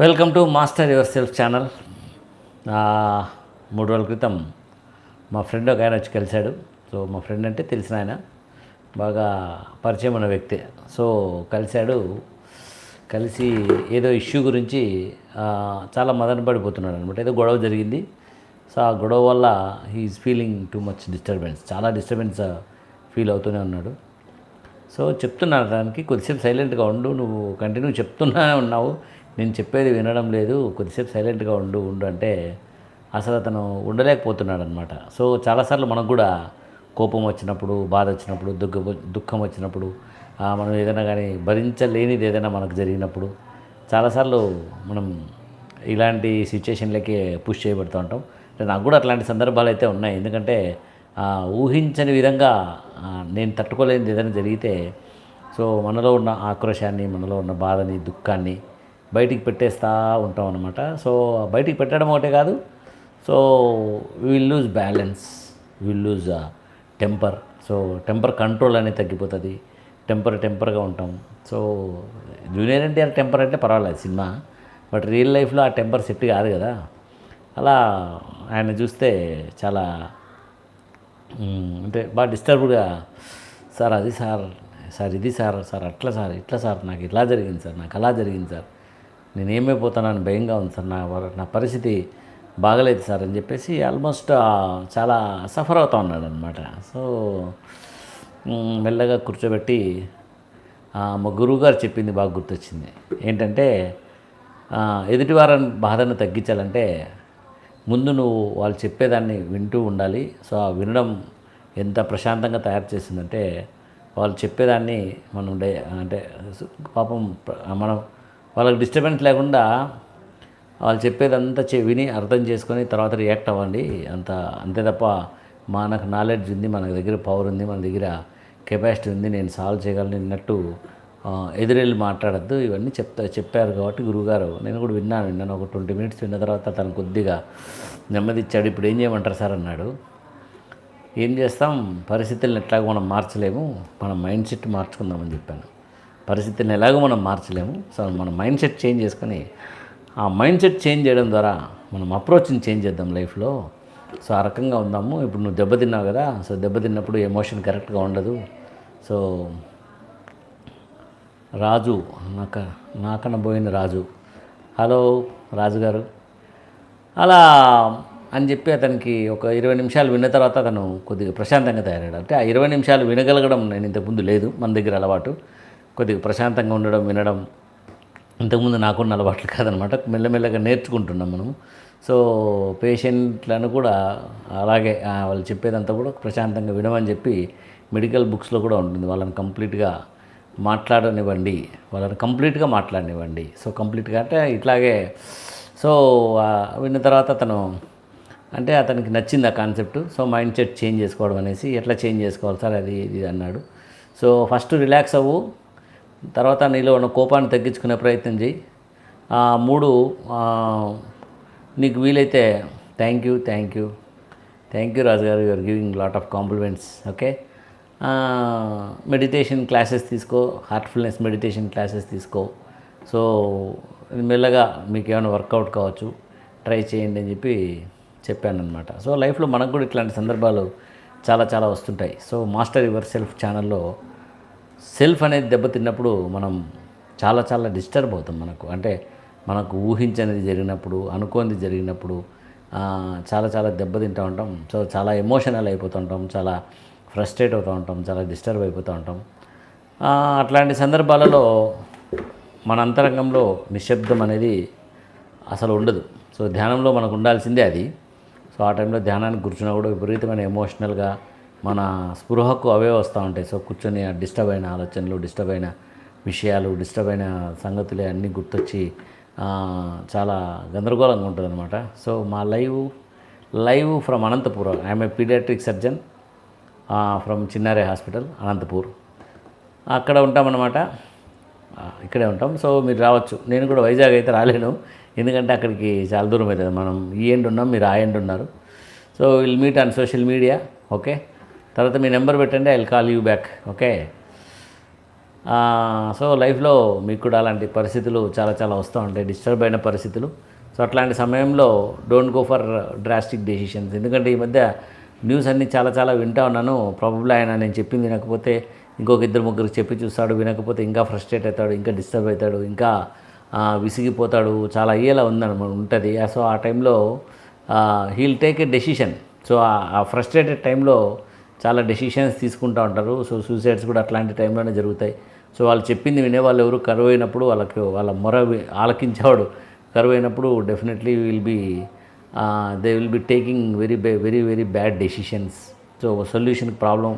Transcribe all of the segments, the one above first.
Welcome to master yourself channel. మూడు రోజుల క్రితం మా ఫ్రెండ్ ఒక ఆయన వచ్చి కలిశాడు. సో మా ఫ్రెండ్ అంటే తెలిసిన ఆయన. బాగా పరిచయం ఉన్న వ్యక్తి. సో కలిశాడు. కలిసి ఏదో ఇష్యూ గురించి చాలా మదన పడిపోతున్నాడు అనమాట ఏదో గొడవ జరిగింది. సో ఆ గొడవ వల్ల he's feeling too much disturbance చాలా డిస్టర్బెన్స్ ఫీల్ అవుతూనే ఉన్నాడు. సో చెప్తున్నాను దానికి కొద్దిసేపు సైలెంట్గా ఉండు నువ్వు కంటిన్యూ చెప్తూనే ఉన్నావు. నేను చెప్పేది వినడం లేదు కొద్దిసేపు సైలెంట్గా ఉండు ఉండు అంటే అసలు అతను ఉండలేకపోతున్నాడు అనమాట సో చాలాసార్లు మనకు కూడా కోపం వచ్చినప్పుడు బాధ వచ్చినప్పుడు దుఃఖ దుఃఖం వచ్చినప్పుడు మనం ఏదైనా కానీ భరించలేనిది ఏదైనా మనకు జరిగినప్పుడు చాలాసార్లు మనం ఇలాంటి సిచ్యుయేషన్లకి పుష్ చేయబడుతూ ఉంటాం. అంటే నాకు కూడా అట్లాంటి సందర్భాలు అయితే ఉన్నాయి. ఎందుకంటే ఊహించని విధంగా నేను తట్టుకోలేనిది ఏదైనా జరిగితే సో మనలో ఉన్న ఆక్రోశాన్ని మనలో ఉన్న బాధని దుఃఖాన్ని బయటికి పెట్టేస్తూ ఉంటాం అనమాట సో బయటికి పెట్టడం ఒకటే కాదు. So will lose balance will lose temper so temper control అనేది తగ్గిపోతుంది. టెంపర్ టెంపర్గా ఉంటాం. సో జూనియర్ ఎన్టీఆర్ టెంపర్ అంటే పర్వాలేదు సినిమా. బట్ రియల్ లైఫ్లో ఆ టెంపర్ సెట్ కాదు కదా. అలా ఆయన చూస్తే చాలా అంటే బాగా డిస్టర్బ్డ్గా సార్ అది సార్ సార్ ఇది సార్ సార్ అట్లా సార్ ఇట్లా సార్ నాకు ఇట్లా జరిగింది సార్ నాకు అలా జరిగింది సార్. నేను ఏమైపోతానని భయంగా ఉంది సార్. నా నా పరిస్థితి బాగలేదు సార్ అని చెప్పేసి ఆల్మోస్ట్ చాలా సఫర్ అవుతా ఉన్నాడు అనమాట సో మెల్లగా కూర్చోబెట్టి మా గురువుగారు చెప్పింది బాగా గుర్తొచ్చింది. ఏంటంటే ఎదుటి ఎదుటివారి బాధను తగ్గించాలంటే ముందు నువ్వు వాళ్ళు చెప్పేదాన్ని వింటూ ఉండాలి. సో ఆ వినడం ఎంత ప్రశాంతంగా తయారు చేసిందంటే వాళ్ళు చెప్పేదాన్ని మనం అంటే పాపం మనం వాళ్ళకి డిస్టర్బెన్స్ లేకుండా వాళ్ళు చెప్పేదంతా చె విని అర్థం చేసుకొని తర్వాత రియాక్ట్ అవ్వండి. అంత అంతే తప్ప మనకు నాలెడ్జ్ ఉంది మన దగ్గర పవర్ ఉంది మన దగ్గర కెపాసిటీ ఉంది నేను సాల్వ్ చేయగలను అన్నట్టు ఎదురెళ్ళి మాట్లాడద్దు. ఇవన్నీ చెప్తా చెప్పారు కాబట్టి గురువుగారు నేను కూడా విన్నాను విన్నాను. ఒక ట్వంటీ మినిట్స్ విన్న తర్వాత తను కొద్దిగా నెమ్మది ఇచ్చాడు ఇప్పుడు ఏం చేయమంటారు సార్ అన్నాడు. ఏం చేస్తాం? పరిస్థితులను ఎట్లాగో మనం మార్చలేము. మన మైండ్ సెట్ మార్చుకుందామని చెప్పాను. పరిస్థితిని ఎలాగో మనం మార్చలేము. సో మన మైండ్ సెట్ చేంజ్ చేసుకొని ఆ మైండ్ సెట్ చేంజ్ చేయడం ద్వారా మనం అప్రోచ్ని చేంజ్ చేద్దాం లైఫ్లో. సో ఆ రకంగా ఉందాము. ఇప్పుడు నువ్వు దెబ్బతిన్నావు కదా సో దెబ్బతిన్నప్పుడు ఎమోషన్ కరెక్ట్గా ఉండదు. సో రాజు నాక నాకనబోయిన రాజు. హలో రాజుగారు అలా అని చెప్పి అతనికి ఒక ఇరవై నిమిషాలు విన్న తర్వాత అతను కొద్దిగా ప్రశాంతంగా తయారయ్యాడు. అంటే ఆ ఇరవై నిమిషాలు వినగలగడం నేను ఇంతకుముందు లేదు మన దగ్గర అలవాటు. కొద్దిగా ప్రశాంతంగా ఉండడం వినడం ఇంతకుముందు నాకున్న అలవాట్లు కాదనమాట. మెల్లమెల్లగా నేర్చుకుంటున్నాం మనము. సో పేషెంట్లను కూడా అలాగే వాళ్ళు చెప్పేదంతా కూడా ప్రశాంతంగా వినమని చెప్పి మెడికల్ బుక్స్లో కూడా ఉంటుంది. వాళ్ళని కంప్లీట్గా మాట్లాడనివ్వండి. వాళ్ళని కంప్లీట్గా మాట్లాడనివ్వండి. సో కంప్లీట్గా అంటే ఇట్లాగే సో విన్న తర్వాత అతను అంటే అతనికి నచ్చింది ఆ concept. So mind set change చేసుకోవడం అనేసి ఎట్లా చేంజ్ చేసుకోవాలి సార్ అది ఇది అన్నాడు. సో ఫస్ట్ రిలాక్స్ అవ్వు. తర్వాత నీలో ఉన్న కోపాన్ని తగ్గించుకునే ప్రయత్నం చేయి. ఆ మూడు నీకు వీలైతే thank you thank you thank you Raju garu you're giving lot of compliments okay meditation classes తీసుకో హార్ట్ఫుల్నెస్ మెడిటేషన్ క్లాసెస్ తీసుకో. సో మెల్లగా మీకు ఏమైనా వర్కౌట్ కావచ్చు ట్రై చేయండి అని చెప్పి చెప్పాను అనమాట సో లైఫ్లో మనకు కూడా ఇట్లాంటి సందర్భాలు చాలా చాలా వస్తుంటాయి. సో మాస్టర్ యువర్ సెల్ఫ్ ఛానల్లో సెల్ఫ్ అనేది దెబ్బతిన్నప్పుడు మనం చాలా చాలా డిస్టర్బ్ అవుతాం మనకు. అంటే మనకు ఊహించనిది జరిగినప్పుడు అనుకోనిది జరిగినప్పుడు చాలా చాలా దెబ్బతింటూ ఉంటాం. సో చాలా ఎమోషనల్ అయిపోతూ ఉంటాం చాలా ఫ్రస్ట్రేట్ అవుతూ ఉంటాం చాలా డిస్టర్బ్ అయిపోతూ ఉంటాం. అట్లాంటి సందర్భాలలో మన అంతరంగంలో నిశ్శబ్దం అనేది అసలు ఉండదు. సో ధ్యానంలో మనకు ఉండాల్సిందే అది. సో ఆ టైంలో ధ్యానానికి కూర్చున్నా కూడా విపరీతమైన ఎమోషనల్గా మన స్పృహకు అవే వస్తూ ఉంటాయి. సో కూర్చొని ఆ డిస్టర్బ్ అయిన ఆలోచనలు డిస్టర్బ్ అయిన విషయాలు డిస్టర్బ్ అయిన సంగతులే అన్నీ గుర్తొచ్చి చాలా గందరగోళంగా ఉంటుంది అనమాట సో మా live live from Anantapuram. I'm a paediatric surgeon from Chinnare hospital Anantapur. అక్కడ ఉంటామన్నమాట. ఇక్కడే ఉంటాం. సో మీరు రావచ్చు. నేను కూడా వైజాగ్ అయితే రాలేను. ఎందుకంటే అక్కడికి చాలా దూరం అవుతుంది. మనం ఈ ఎండ్ ఉన్నాం మీరు ఆ ఎండ్ ఉన్నారు. So will meet on social media. Okay? తర్వాత మీ నెంబర్ పెట్టండి I will call you back okay so లైఫ్లో మీకు కూడా అలాంటి పరిస్థితులు చాలా చాలా వస్తూ ఉంటాయి డిస్టర్బ్ అయిన పరిస్థితులు. సో అట్లాంటి సమయంలో don't go for drastic decisions ఎందుకంటే ఈ మధ్య న్యూస్ అన్నీ చాలా చాలా వింటా ఉన్నాను. ప్రాబబ్లీ ఆయన నేను చెప్పింది వినకపోతే ఇంకొక ఇద్దరు ముగ్గురు చెప్పి చూస్తాడు వినకపోతే ఇంకా ఫ్రస్ట్రేట్ అవుతాడు ఇంకా డిస్టర్బ్ అవుతాడు ఇంకా విసిగిపోతాడు. చాలా అయ్యేలా ఉందన్నమాట ఉంటుంది. సో ఆ టైంలో he'll take a decision so ఆ ఫ్రస్ట్రేటెడ్ టైంలో చాలా డెసిషన్స్ తీసుకుంటూ ఉంటారు. సో సూసైడ్స్ కూడా అట్లాంటి టైంలోనే జరుగుతాయి. సో వాళ్ళు చెప్పింది వినేవాళ్ళు ఎవరు కరువు అయినప్పుడు వాళ్ళకి వాళ్ళ మొర ఆలకించేవాడు కరువు అయినప్పుడు definitely will be they will be taking very very very bad decisions so సొల్యూషన్కి problem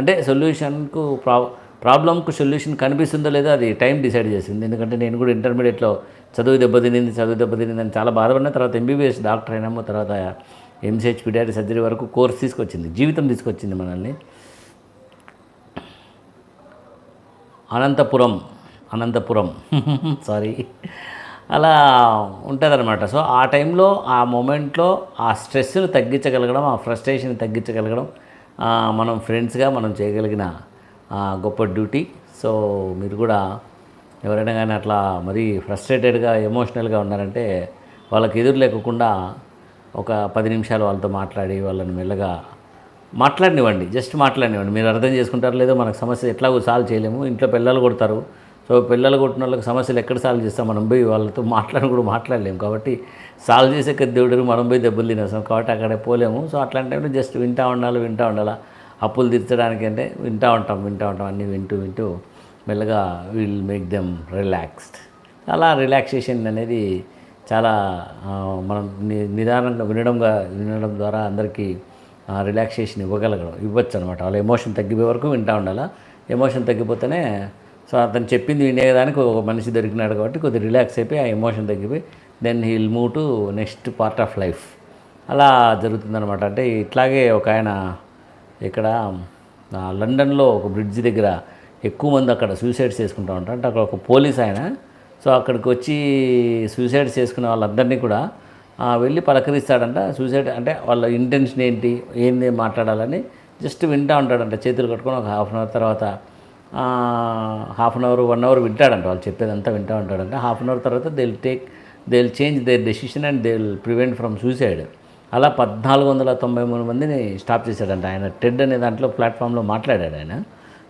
అంటే సొల్యూషన్కు ప్రా ప్రాబ్లంకు సొల్యూషన్ కనిపిస్తుందో లేదో అది టైం డిసైడ్ చేసింది. ఎందుకంటే నేను కూడా ఇంటర్మీడియట్లో చదువు దెబ్బతినింది చదువు దెబ్బతినింది అని చాలా బాధపడిన తర్వాత ఎంబీబీఎస్ డాక్టర్ అయినాము. తర్వాత ఎంసీహెచ్ పిడారి సర్జరీ వరకు కోర్స్ తీసుకొచ్చింది జీవితం తీసుకొచ్చింది మనల్ని. అనంతపురం అనంతపురం సారీ అలా ఉంటుందన్నమాట. సో ఆ టైంలో ఆ మూమెంట్లో ఆ స్ట్రెస్ను తగ్గించగలగడం ఆ ఫ్రస్ట్రేషన్ తగ్గించగలగడం మనం ఫ్రెండ్స్గా మనం చేయగలిగిన గొప్ప డ్యూటీ సో మీరు కూడా ఎవరైనా కానీ అట్లా మరీ ఫ్రస్ట్రేటెడ్గా ఎమోషనల్గా ఉన్నారంటే వాళ్ళకి ఎదురు లేకుండా ఒక పది నిమిషాలు వాళ్ళతో మాట్లాడి వాళ్ళని మెల్లగా మాట్లాడినివ్వండి జస్ట్ మాట్లాడినివ్వండి. మీరు అర్థం చేసుకుంటారు లేదో మనకు సమస్య ఎట్లాగో సాల్వ్ చేయలేము. ఇంట్లో పిల్లలు కొడతారు. సో పిల్లలు కొట్టిన వాళ్ళకి సమస్యలు ఎక్కడ సాల్వ్ చేస్తాం? మనం పోయి వాళ్ళతో మాట్లాడి కూడా మాట్లాడలేము. కాబట్టి సాల్వ్ చేసే దేవుడు మనం పోయి దెబ్బలు తినేస్తాం. కాబట్టి అక్కడే పోలేము. సో అట్లాంటి టైంలో జస్ట్ వింటా ఉండాలి వింటా ఉండాలా. అప్పులు తీర్చడానికి అంటే వింటా ఉంటాం వింటా ఉంటాం. అన్నీ వింటూ వింటూ మెల్లగా విల్ మేక్ దెమ్ రిలాక్స్డ్. అలా రిలాక్సేషన్ అనేది చాలా మనం ని- నిదానంగా వినడంగా వినడం ద్వారా అందరికీ రిలాక్సేషన్ ఇవ్వగలగడం ఇవ్వచ్చు అనమాట వాళ్ళ ఎమోషన్ తగ్గిపోయే వరకు వింటా ఉండాలా? ఎమోషన్ తగ్గిపోతేనే సో అతను చెప్పింది వినేదానికి ఒక మనిషి దొరికినాడు కాబట్టి కొద్దిగా రిలాక్స్ అయిపోయి ఆ ఎమోషన్ తగ్గిపోయి then he'll move to next part of life. అలా జరుగుతుందనమాట. అంటే ఇట్లాగే ఒక ఆయన ఇక్కడ లండన్లో ఒక బ్రిడ్జ్ దగ్గర ఎక్కువ మంది అక్కడ సూసైడ్స్ చేసుకుంటూ ఉంటారు. అంటే అక్కడ ఒక పోలీస్ ఆయన సో అక్కడికి వచ్చి సూసైడ్ చేసుకునే వాళ్ళందరినీ కూడా వెళ్ళి పలకరిస్తాడంట. సూసైడ్ అంటే వాళ్ళ ఇంటెన్షన్ ఏంటి ఏంది మాట్లాడాలని జస్ట్ వింటూ ఉంటాడంట. చేతులు కట్టుకొని ఒక హాఫ్ అన్ అవర్ తర్వాత half an hour one hour వింటాడంట. వాళ్ళు చెప్పేదంతా వింటూ ఉంటాడంట. హాఫ్ అన్ అవర్ తర్వాత they will take they will change their decision and they will prevent from suicide అలా పద్నాలుగు వందల తొంభై మూడు మందిని స్టాప్ చేశాడంట ఆయన. టెడ్ అనే దాంట్లో ప్లాట్ఫామ్లో మాట్లాడాడు ఆయన.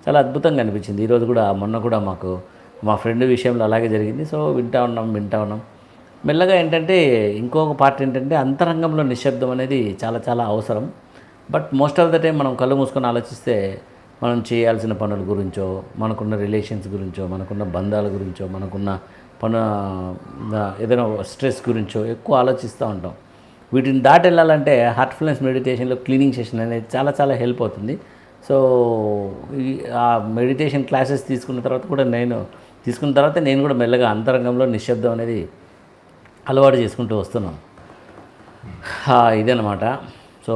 చాలా అద్భుతంగా అనిపించింది. ఈరోజు కూడా మొన్న కూడా మాకు మా ఫ్రెండ్ విషయంలో అలాగే జరిగింది. సో వింటా ఉన్నాం వింటా ఉన్నాం. మెల్లగా ఏంటంటే ఇంకొక పార్ట్ ఏంటంటే అంతరంగంలో నిశ్శబ్దం అనేది చాలా చాలా అవసరం. But most of the time మనం కళ్ళు మూసుకొని ఆలోచిస్తే మనం చేయాల్సిన పనుల గురించో మనకున్న రిలేషన్స్ గురించో మనకున్న బంధాల గురించో మనకున్న పను ఏదైనా స్ట్రెస్ గురించో ఎక్కువ ఆలోచిస్తూ ఉంటాం. వీటిని దాటి వెళ్ళాలంటే హార్ట్ఫుల్నెస్ మెడిటేషన్లో క్లీనింగ్ సెషన్ అనేది చాలా చాలా హెల్ప్ అవుతుంది. సో ఆ మెడిటేషన్ క్లాసెస్ తీసుకున్న తర్వాత కూడా నేను తీసుకున్న తర్వాత నేను కూడా మెల్లగా అంతరంగంలో నిశ్శబ్దం అనేది అలవాటు చేసుకుంటూ వస్తున్నాను ఇదనమాట సో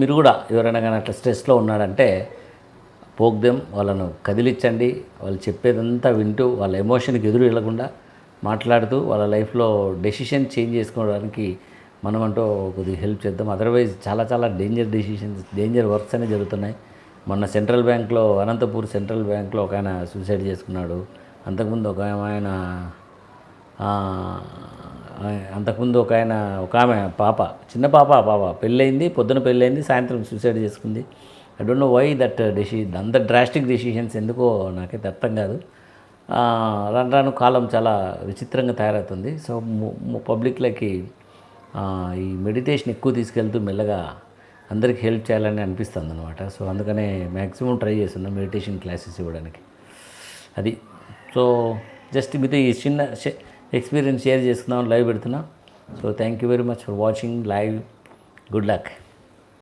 మీరు కూడా ఎవరైనా కానీ అట్లా స్ట్రెస్లో ఉన్నాడంటే పోగ్దెం వాళ్ళను కదిలించండి. వాళ్ళు చెప్పేదంతా వింటూ వాళ్ళ ఎమోషన్కి ఎదురు వెళ్ళకుండా మాట్లాడుతూ వాళ్ళ లైఫ్లో డెసిషన్ చేంజ్ చేసుకోవడానికి మనం అంటూ కొద్దిగా హెల్ప్ చేద్దాం. అదర్వైజ్ చాలా చాలా డేంజర్ డెసిషన్స్ డేంజర్ వర్క్స్ అనేవి జరుగుతున్నాయి. మొన్న సెంట్రల్ బ్యాంక్లో అనంతపూర్ సెంట్రల్ బ్యాంక్లో ఒక ఆయన సూసైడ్ చేసుకున్నాడు. అంతకుముందు ఒక ఆయన అంతకుముందు ఒక ఆయన ఒక ఆమె పాప చిన్న పాప పాప. పెళ్ళయింది పొద్దున పెళ్ళయింది సాయంత్రం సూసైడ్ చేసుకుంది. I don't know why that deci అంత డ్రాస్టిక్ డెసిషన్స్ ఎందుకో నాకైతే అర్థం కాదు. ఆ, రాను రాను కాలం చాలా విచిత్రంగా తయారవుతుంది. సో పబ్లిక్లకి ఈ మెడిటేషన్ ఎక్కువ తీసుకెళ్తూ మెల్లగా అందరికి హెల్ప్ చేయాలని అనిపిస్తుంది అనమాట సో అందుకనే మ్యాక్సిమం ట్రై చేస్తున్నాం మెడిటేషన్ క్లాసెస్ ఇవ్వడానికి. అది సో జస్ట్ మీతో ఈ చిన్న ఎక్స్పీరియన్స్ షేర్ చేసుకుందాం లైవ్ పెడుతున్నా. So thank you very much for watching live good luck